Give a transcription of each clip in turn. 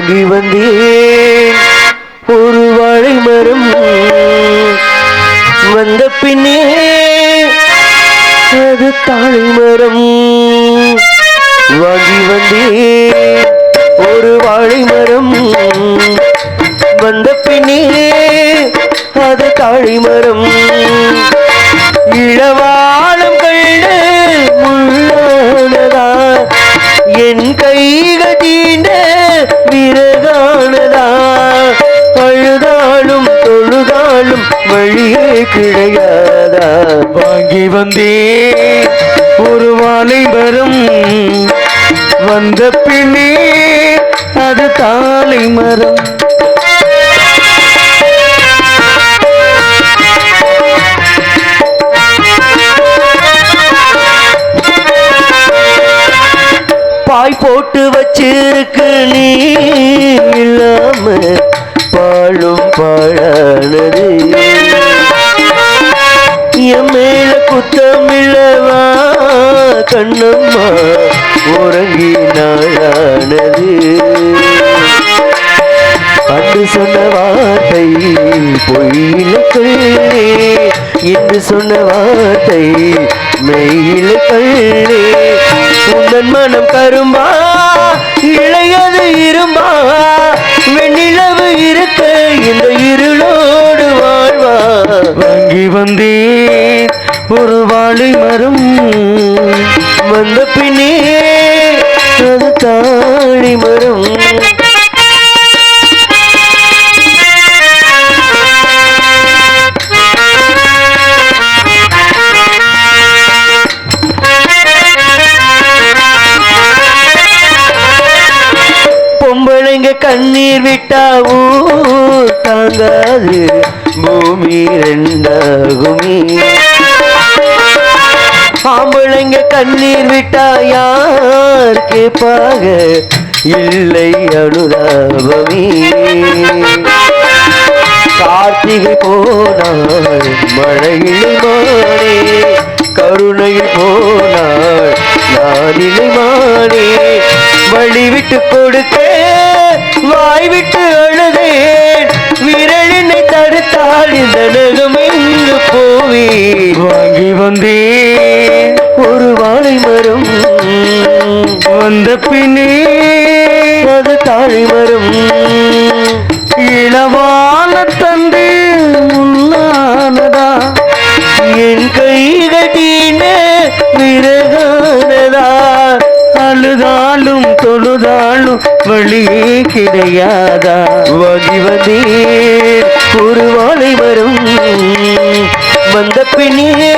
வாங்கி வந்தேன். ஒரு வாழை மரம் தொழுதாலும் வழியே கிடையாதா? வாங்கி வந்தே ஒரு வாழை வரும். வந்த பின்னே அது தாலை மரம். பாய் போட்டு வச்சிருக்கு நீ இல்லாம வாழும் பாழானது என் மேல குத்தமில்லவா கண்ணம்மா உறங்கி நாளானது அன்று சொன்ன வார்த்தை பொய்யில கள்ளே இன்று சொன்ன வார்த்தை மெயில கள்ளே உந்தன் மனம் கரும்பா இளையது இரும்பா அது மரம் பொம்பளைங்க கண்ணீர் விட்டா ஊர் தாங்காது. பூமி ரெண்டாகுமே. ஆம்பளைங்க கண்ணீர் விட்டா யார் கேட்பாக இல்லை அனுதாபமே. கார்த்திகை போனாள் மழையில் மானே கருணையில் போனாள் நானிலை மானே. வழி விட்டு கொடுத்தே வாய் விட்டு அழுதே. வழியே கிடையாதா? வாங்கி வந்தேன் ஒரு வாழை வரும். வந்த பின்னே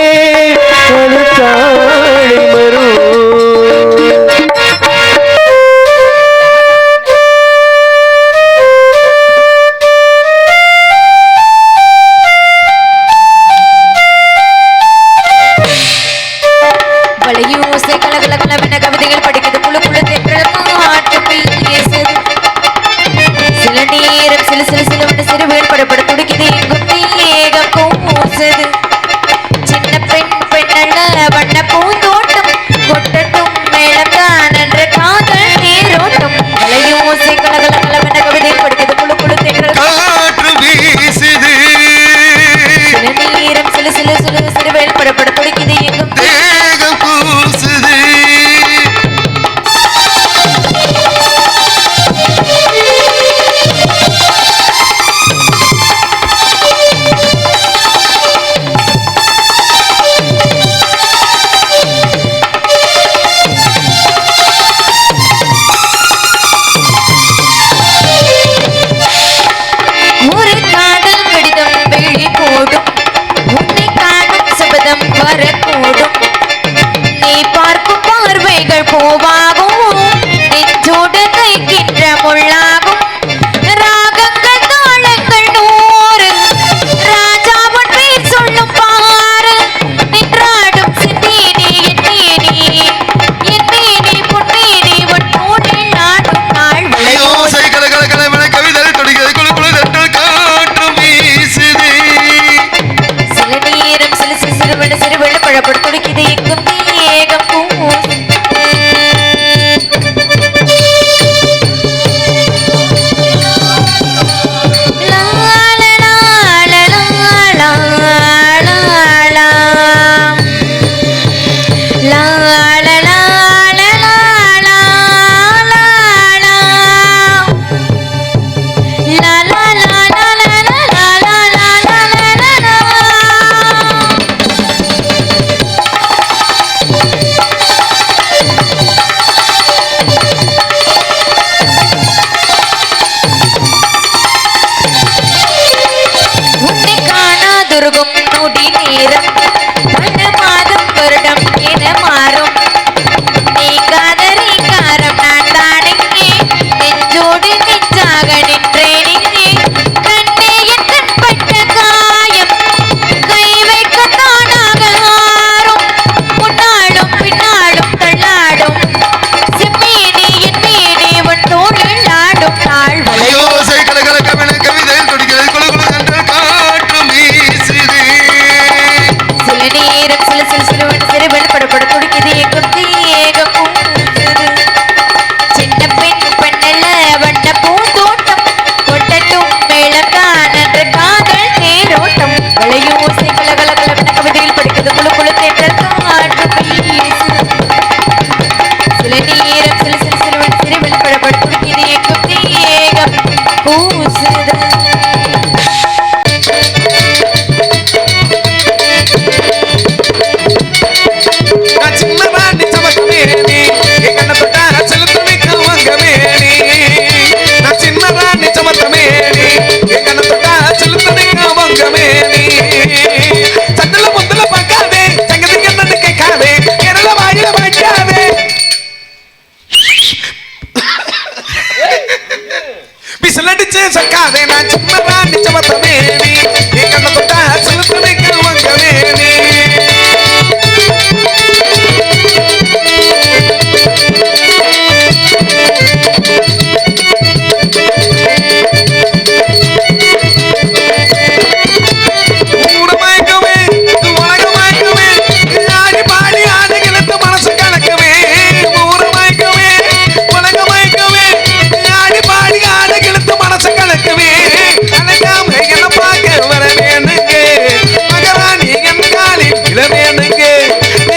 இளவேனுங்க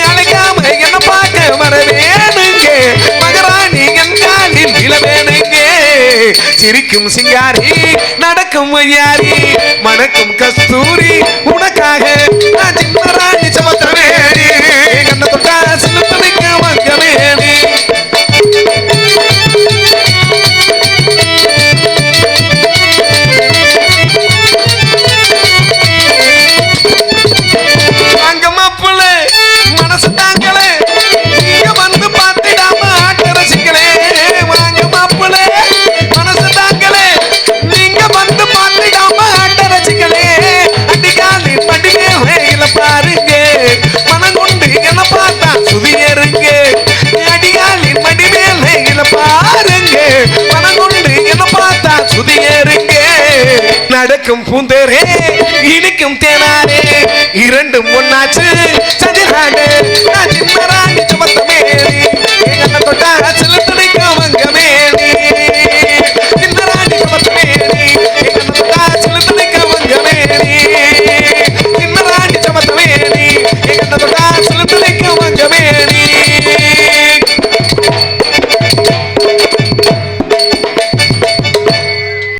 அழைக்காம என்ன பார்க்க வரவேனுங்க மகராணி என் காலில் இளவேனுங்க சிரிக்கும் சிங்காரி நடக்கும் ஐயாரி மணக்கும் கஸ்தூரி உனக்காக நான் சின்ன இசக்கும் பூந்தேரே இனிக்கும் தேனாரே இரண்டும் ஒன்னாச்சு.